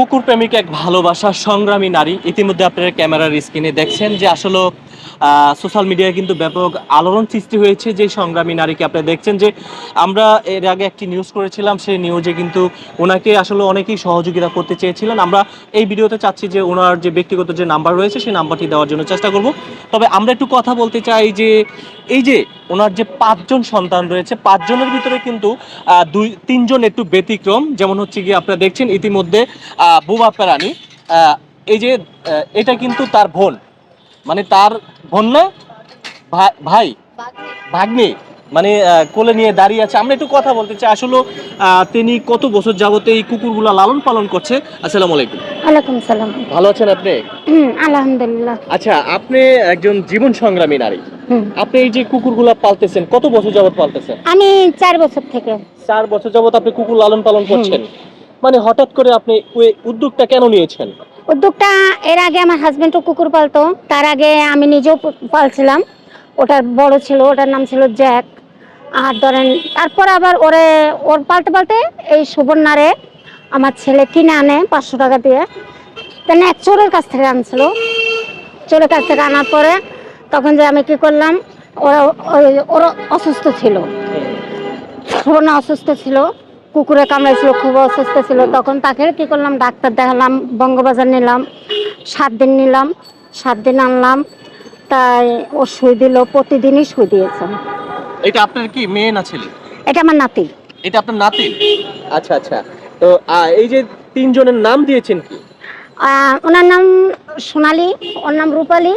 কুকুর প্রেমিক এক ভালোবাসা সংগ্রামী নারী। ইতিমধ্যে আপনারা ক্যামেরার স্ক্রিনে দেখছেন যে আসলে সোশ্যাল মিডিয়ায় কিন্তু ব্যাপক আলোড়ন সৃষ্টি হয়েছে যে সংগ্রামী নারীকে। আপনি দেখছেন যে আমরা এর আগে একটি নিউজ করেছিলাম, সেই নিউজে কিন্তু ওনাকে আসলে অনেকেই সহযোগিতা করতে চেয়েছিলেন। আমরা এই ভিডিওতে চাচ্ছি যে ওনার যে ব্যক্তিগত যে নাম্বার রয়েছে, সেই নাম্বারটি দেওয়ার জন্য চেষ্টা করব। তবে আমরা একটু কথা বলতে চাই যে এই যে ওনার যে পাঁচজন সন্তান রয়েছে, পাঁচজনের ভিতরে কিন্তু দুই, তিনজন একটু ব্যতিক্রম। যেমন হচ্ছে গিয়ে আপনারা দেখছেন ইতিমধ্যে বুবা প্রাণী এই যে এটা কিন্তু তার বোন। মানে তার ভাই- ভাই ভাগ্নে মানে কোলে নিয়ে দাঁড়িয়ে আছে। আমরা একটু কথা বলতে চাই। আসলে তিনি কত বছর যাবত এই কুকুরগুলা লালন পালন করছে? আসসালামু আলাইকুম। ওয়ালাইকুম সালাম। ভালো আছেন আপনি? আলহামদুলিল্লাহ। আচ্ছা আপনি একজন জীবন সংগ্রামী নারী। আপনি এই যে কুকুরগুলা পালতেছেন কত বছর যাবত পালতেছেন? আমি চার বছর থেকে। চার বছর যাবত আপনি কুকুর লালন পালন করছেন। মানে হঠাৎ করে আপনি ওই উদ্যোগটা কেন নিয়েছেন? উদ্যোগটা এর আগে আমার হাজবেন্ডও কুকুর পালতো। তার আগে আমি নিজেও পালছিলাম। ওটা বড় ছিল, ওটার নাম ছিল জ্যাক। আর ধরেন, তারপর আবার ওরে, ওর পালতে পালতে এই সুবর্ণারে আমার ছেলে কিনে আনে পাঁচশো টাকা দিয়ে। তেন এক চোরের কাছ থেকে আনছিল। চোরের কাছ থেকে আনার পরে তখন যে আমি কি করলাম, ওরা ওরা অসুস্থ ছিল। সুবর্ণা অসুস্থ ছিল। কুকুরে কামড়াইছিল খুব অসুস্থ ছিল। তখন তাকে কি করলাম? ডাক্তার দেখালাম বঙ্গবাজার নিলাম সাত দিন নিলাম সাত দিন আনলাম। তাই ও সুই দিল প্রতিদিনই সুই দিয়েছে। এটা আপনার কি মেয়ে না ছেলে? এটা আমার নাতি। এটা আপনার নাতি? আচ্ছা আচ্ছা। তো এই যে তিনজনের নাম দিয়েছেন কি? ওনার নাম সোনালি ওর নাম রূপালী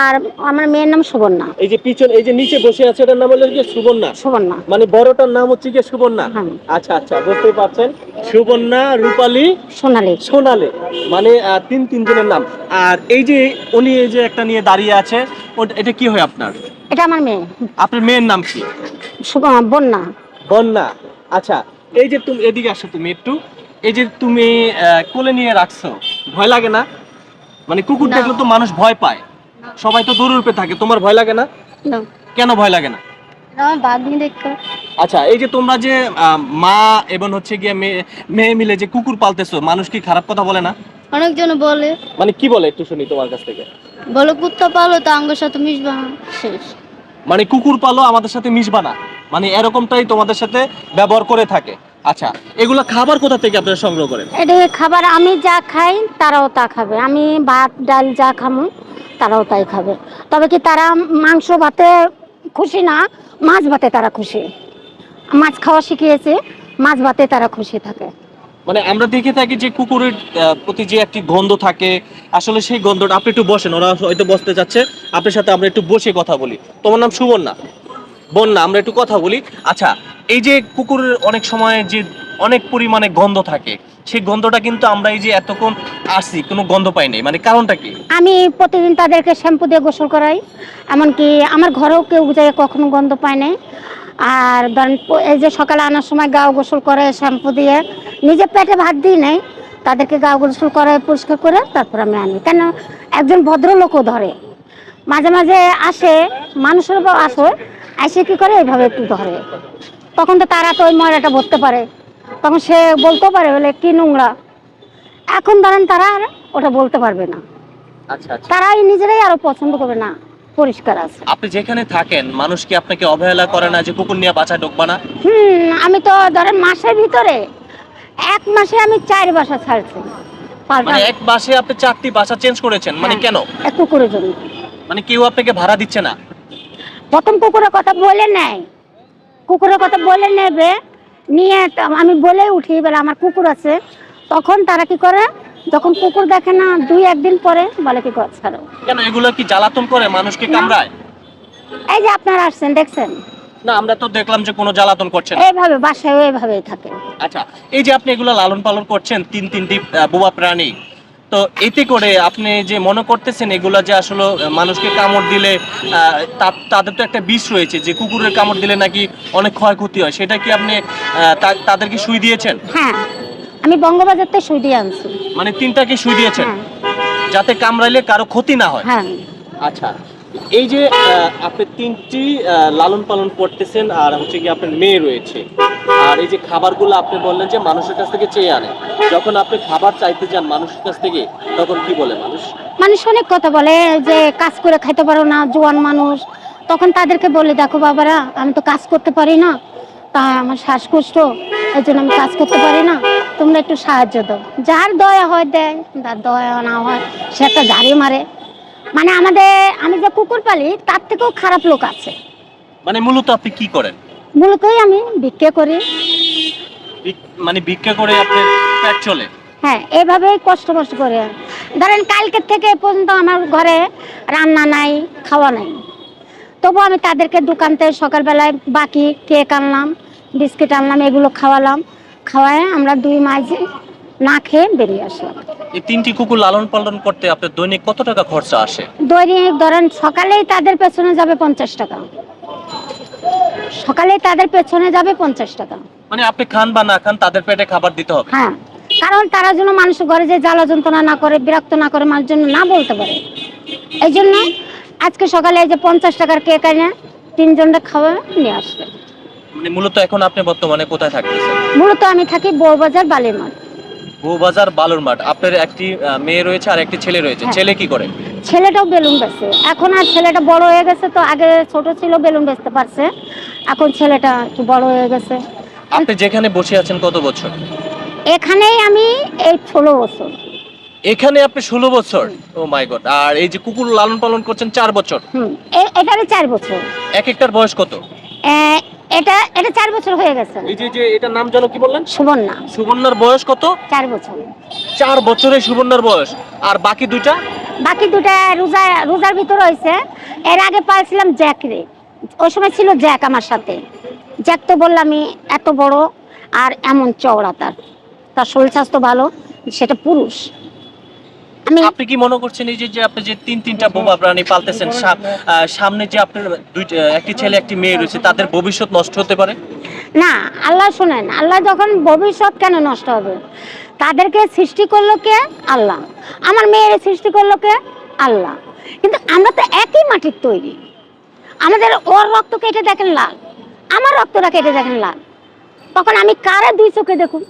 আর আমার মেয়ের নাম সুবর্ণা। এই যে পিছন এই যে নিচে বসে আছে এটার নাম হলো কি? সুবর্ণা। সুবর্ণা। মানে বড়টার নাম হচ্ছে কি সুবর্ণা? হ্যাঁ। আচ্ছা আচ্ছা বুঝতে পারছেন। সুবর্ণা রূপালী সোনালি। সোনালে। মানে তিন তিনজনের নাম। আর এই যে উনি এই যে একটা নিয়ে দাঁড়িয়ে আছে এটা কি হয় আপনার? এটা আমার মেয়ে। আপনার মেয়ের নাম কি? বন্যা। বন্যা। আচ্ছা এই যে তুমি এদিকে আসো তুমি একটু। এই যে তুমি কোলে নিয়ে রাখছো ভয় লাগে না? মানে কুকুর। দেখলে তো মানুষ ভয় পায়। সবাই তো দূর রূপে থাকে তোমার ভয় লাগে না? কেন ভয় লাগে না? আমার বাগনি দেখতে আচ্ছা এই যে তোমরা যে মা এবং হচ্ছে গিয়ে মেয়ে মেয়ে মিলে যে কুকুর পালতেছো মানুষ কি খারাপ কথা বলে না? অনেকজন বলে। মানে কি বলে একটু শুনি তোমার কাছ থেকে? বলো কুত্তা পালো তো আঙ্গের সাথে মিশবা। না। শেষ। মানে কুকুর পালো আমাদের সাথে মিশবা না। মানে এরকমটাই তোমাদের সাথে ব্যবহার করে থাকে। আচ্ছা এগুলো খাবার কোথা থেকে আপনারা সংগ্রহ করেন? এটা খাবার আমি যা খাই তারাও তা খাবে। আমি ভাত ডাল যা খামু তারাও তাই খাবে। তবে কি তারা মাংস ভাতে খুশি না? মাছ ভাতে তারা খুশি। মাছ খাওয়া শিখিয়েছে, মাছ ভাতে তারা খুশি থাকে। মানে আমরা দেখে থাকি যে কুকুরের প্রতি যে একটি গন্ধ থাকে, আসলে সেই গন্ধটা, আপনি একটু বসেন, ওরা হয়তো বসতে যাচ্ছে। আপনার সাথে আমরা একটু বসে কথা বলি। তোমার নাম সুবর্ণা। বন্যা, আমরা একটু কথা বলি। আচ্ছা এই যে কুকুরের অনেক সময় যে অনেক পরিমাণে গন্ধ থাকে সেই গন্ধটা কিন্তু আমরা এই যে এতক্ষণ আসছি, কোনো গন্ধ পাই নাই। মানে কারণটা কি? আমি প্রতিদিন তাদেরকে শ্যাম্পু দিয়ে গোসল করাই, এমনকি আমার ঘরেও কেউ যায় কখনো গন্ধ পায় নাই। আর ধরেন, এই যে সকালে আনার সময় গাও গোসল করে, শ্যাম্পু দিয়ে নিজে পেটে ভাত দিই নেই, তাদেরকে গাও গোসল করে পরিষ্কার করে তারপর আমি আনি। কেন? একজন ভদ্রলোকও ধরে। মাঝে মাঝে আসে, মানুষের আসে, এসে কি করে এইভাবে একটু ধরে? তখন তো তারা তো ওই ময়লাটা ভরতে পারে। তখন সে বলতে পারে বলে কি নোংরা? এখন ধরেন তারা আর ওটা বলতে পারবে না। আচ্ছা আচ্ছা। তারাই নিজেরাই আরও পছন্দ করবে না পরিষ্কার আছে। আপনি যেখানে থাকেন মানুষ কি আপনাকে অবহেলা করে না যে কুকুর নিয়ে বাঁচা ঢুকবা না? হুম আমি তো ধরেন মাসের ভিতরে এক মাসে আমি চার বাসা ছাড়ছি। মানে এক মাসে আপনি চারটি বাসা চেঞ্জ করেছেন মানে হ্যাঁ। কেন? এক কুকুরের জন্য। মানে কেউ আপনাকে ভাড়া দিচ্ছে না? প্রথম কুকুরের কথা বলে নেয়। কুকুরের কথা বলে নেবে নিয়ে আমি বলে উঠি বলে আমার কুকুর আছে। তখন তারা কি করে? যখন কুকুর দেখে না দুই একদিন পরে বলে কি কর ছাড়ো। কেন এগুলো কি জ্বালাতন করে? মানুষকে। কামড়ায়? এই যে আপনারা আসছেন দেখছেন? না আমরা তো দেখলাম যে কোনো জ্বালাতন করছেন। না। এইভাবে বাসায় এইভাবেই থাকে। আচ্ছা এই যে আপনি এগুলো লালন পালন করছেন তিন তিনটি বোবা প্রাণী তো এতে করে আপনি যে মনে করতেছেন এগুলো যে আসলে মানুষকে কামড় দিলে তাদের তো একটা বিষ রয়েছে যে কুকুরের কামড় দিলে নাকি অনেক ক্ষয়ক্ষতি হয় সেটা কি আপনি তাদেরকে সুই দিয়েছেন? হ্যাঁ আমি বঙ্গবাজার থেকে সুই দিয়ে আনছি। মানে তিনটাকে সুই দিয়েছেন? হ্যাঁ। যাতে কামড়াইলে কারও ক্ষতি না হয়? হ্যাঁ। আচ্ছা। এই যে আপনি তিনটি লালন পালন করতেছেন আর হচ্ছে কি আপনার মেয়ে রয়েছে। আর এই যে খাবারগুলো আপনি বললেন যে মানুষের কাছ থেকে চেয়ে আনে। যখন আপনি খাবার চাইতে যান মানুষের কাছ থেকে, তখন কি বলে মানুষ? মানুষ অনেক কথা বলে যে, কাজ করে খাইতে পারো না, জোয়ান মানুষ। তখন তাদেরকে বলে, দেখো বাবারা, আমি তো কাজ করতে পারি না। তা আমার শ্বাসকষ্ট এই জন্য আমি কাজ করতে পারি না। তোমরা একটু সাহায্য দাও। যার দয়া হয় দেয়, যার দয়া না হয়, সে একটা ঝাড়ি মারে। মানে আমাদের আমি যে কুকুর পালি তার থেকেও খারাপ লোক আছে। মানে মূলত আপনি কি করেন? মূলতই আমি বিক্রি করি। মানে ভিক্ষা করে আপনার পেট চলে? হ্যাঁ এইভাবেই কষ্ট কষ্ট করে। ধরেন কালকের থেকে এ পর্যন্ত আমার ঘরে রান্না নাই খাওয়া নাই। তবু আমি তাদেরকে দোকান থেকে সকালবেলায় বাকি কেক আনলাম বিস্কিট আনলাম এগুলো খাওয়ালাম। খাওয়ায় আমরা দুই মাঝে না খেয়ে বেরিয়ে আসলাম। এই তিনটি কুকুর লালন পালন করতে আপনার দৈনিক কত টাকা খরচা আসে? দৈনিক ধরেন সকালেই তাদের পেছনে যাবে পঞ্চাশ টাকা। সকালেই তাদের পেছনে যাবে পঞ্চাশ টাকা। মানে আপনি খান বা না খান তাদের পেটে খাবার দিতে হবে। হ্যাঁ কারণ তারা যেন মানুষের ঘরে যে জ্বালা যন্ত্রণা না করে বিরক্ত না করে মানুষ জন্য না বলতে পারে। এই জন্য আজকে সকালে এই যে পঞ্চাশ টাকার কেক এনে তিনজনকে খাওয়া নিয়ে আসবে মানে মূলত এখন আপনি বর্তমানে কোথায় থাকতেছেন? মূলত আমি থাকি বউবাজার বালির মাঠ বউবাজার বালুর মাঠ আপনার একটি মেয়ে রয়েছে আর একটি ছেলে রয়েছে। হ্যাঁ। ছেলে কি করে? ছেলেটাও বেলুন বেচে। এখন আর ছেলেটা বড় হয়ে গেছে তো আগে ছোট ছিল বেলুন বেচতে পারছে। এখন ছেলেটা একটু বড় হয়ে গেছে। আপনি যেখানে বসে আছেন কত বছর? এখানেই আমি এই ষোলো বছর। এখানে আপনি ষোলো বছর? ও মাই গড। আর এই যে কুকুর লালন পালন করছেন চার বছর? হুম এ- এটারই চার বছর। এক একটার বয়স কত? এটা এটা চার বছর হয়ে গেছে। এই যে যে এটার নাম যেন কি বললেন? সুবর্ণা। সুবর্ণার বয়স কত? চার বছর। চার বছরের সুবর্ণার বয়স। আর বাকি দুইটা? বাকি দুটা রোজা রোজার ভিতর হয়েছে। এর আগে পালছিলাম জ্যাক রে। ওই সময় ছিল জ্যাক আমার সাথে। জ্যাক তো বললামই এত বড় আর এমন চওড়া তার। তার শরীর স্বাস্থ্য ভালো সেটা পুরুষ। আপনি কি মনে করছেন এই যে আপনি যে তিন তিনটা বোমা প্রাণী পালতেছেন সামনে যে আপনার দুইটা একটি ছেলে একটি মেয়ে রয়েছে তাদের ভবিষ্যৎ নষ্ট হতে পারে? না আল্লাহ শুনেন আল্লাহ যখন ভবিষ্যৎ কেন নষ্ট হবে? তাদেরকে সৃষ্টি করল কে? আল্লাহ। আমার মেয়ের সৃষ্টি করল কে? আল্লাহ। কিন্তু আমরা তো একই মাটির তৈরি। আমাদের ওর রক্ত কেটে দেখেন লাল। আমার রক্তটা কেটে দেখেন লাল। তখন আমি কারে দুই চোখে দেখুন?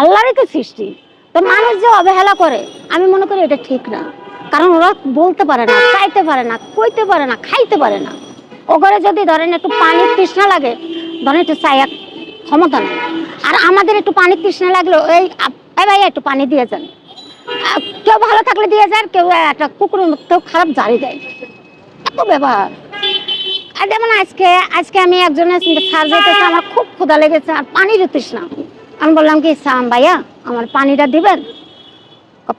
আল্লাহরই তো সৃষ্টি। তো মানুষ যে অবহেলা করে, আমি মনে করি এটা ঠিক না। কারণ ওরা বলতে পারে না চাইতে পারে না, কইতে পারে না, খাইতে পারে না। ও ঘরে যদি ধরেন একটু পানির তৃষ্ণা লাগে, ধরেন একটু চাইয়া ক্ষমতা নেই। আর আমাদের একটু পানির তৃষ্ণা লাগল, এই ভাই একটু পানি দিয়ে যান। কেউ ভালো থাকলে দিয়ে যান, কেউ একটা কুকুরের কেউ খারাপ জারি দেয়। এত ব্যবহার আর যেমন আজকে আজকে আমি একজনের সার যেতেছে আমার খুব ক্ষুধা লেগেছে, আর পানির তৃষ্ণা। আমি বললাম কি, সাম ভাইয়া আমার পানিটা দিবেন?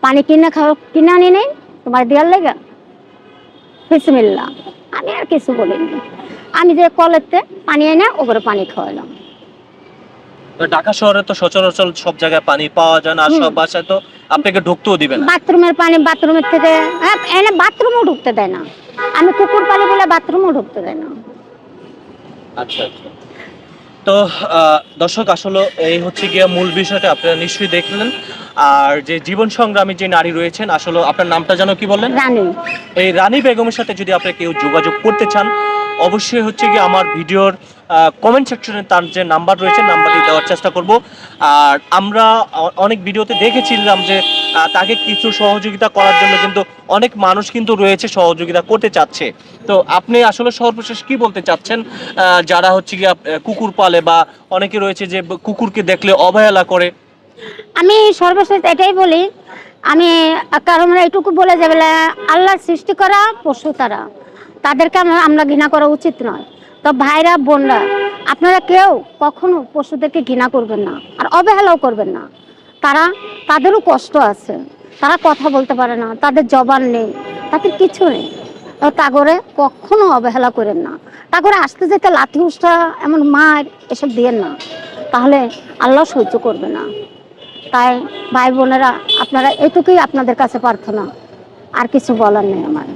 পানি কিনে খাও কিনে আনি নেই? তোমার দেওয়ার লেগে? বিসমিল্লা আমি আর কিছু বলিনি। আমি যে কলেতে পানি এনে ওপরে পানি খাওয়ালাম। তো ঢাকা শহরে তো সচরাচর সব জায়গায় পানি পাওয়া যায় না সব বাসায় তো আপনাকে ঢুকতেও দিবে না। বাথরুমের পানি বাথরুমের থেকে হ্যাঁ এনে বাথরুমও ঢুকতে দেয় না। আমি কুকুর পানি বলে বাথরুমও ঢুকতে দেয় না। আচ্ছা আচ্ছা। তো আহ, দর্শক আসলে এই হচ্ছে গিয়ে মূল বিষয়টা আপনারা নিশ্চয়ই দেখলেন। আর যে জীবন সংগ্রামী যে নারী রয়েছেন আসলে আপনার নামটা যেন কি বললেন? রানী। এই রানী বেগমের সাথে যদি আপনি কেউ যোগাযোগ করতে চান অবশ্যই হচ্ছে কি আমার ভিডিওর কমেন্ট সেকশনে তার যে নাম্বার রয়েছে নাম্বারটি দেওয়ার চেষ্টা করব। আর আমরা অনেক ভিডিওতে দেখেছিলাম যে তাকে কিছু সহযোগিতা করার জন্য কিন্তু অনেক মানুষ কিন্তু রয়েছে সহযোগিতা করতে চাচ্ছে। তো আপনি আসলে সর্বশেষ কি বলতে চাচ্ছেন? যারা হচ্ছে কি কুকুর পালে বা অনেকে রয়েছে যে কুকুরকে দেখলে অবহেলা করে। আমি সর্বশেষ এটাই বলি, আমি কারণ এইটুকু বলে যাবে আল্লাহর সৃষ্টি করা পশু তারা। তাদেরকে আমরা ঘৃণা করা উচিত নয়। তো ভাইরা, বোনরা, আপনারা কেউ কখনো পশুদেরকে ঘৃণা করবেন না আর অবহেলাও করবেন না। তারা তাদেরও কষ্ট আছে। তারা কথা বলতে পারে না, তাদের জবান নেই, তাদের কিছু নেই। তাগরে কখনো অবহেলা করেন না। তাগরে আসতে যেতে লাঠি উষ্ঠা এমন মার, এসব দিয়েন না। তাহলে আল্লাহ সহ্য করবে না। তাই ভাই বোনেরা, আপনারা এটুকুই আপনাদের কাছে প্রার্থনা। আর কিছু বলার নেই আমার।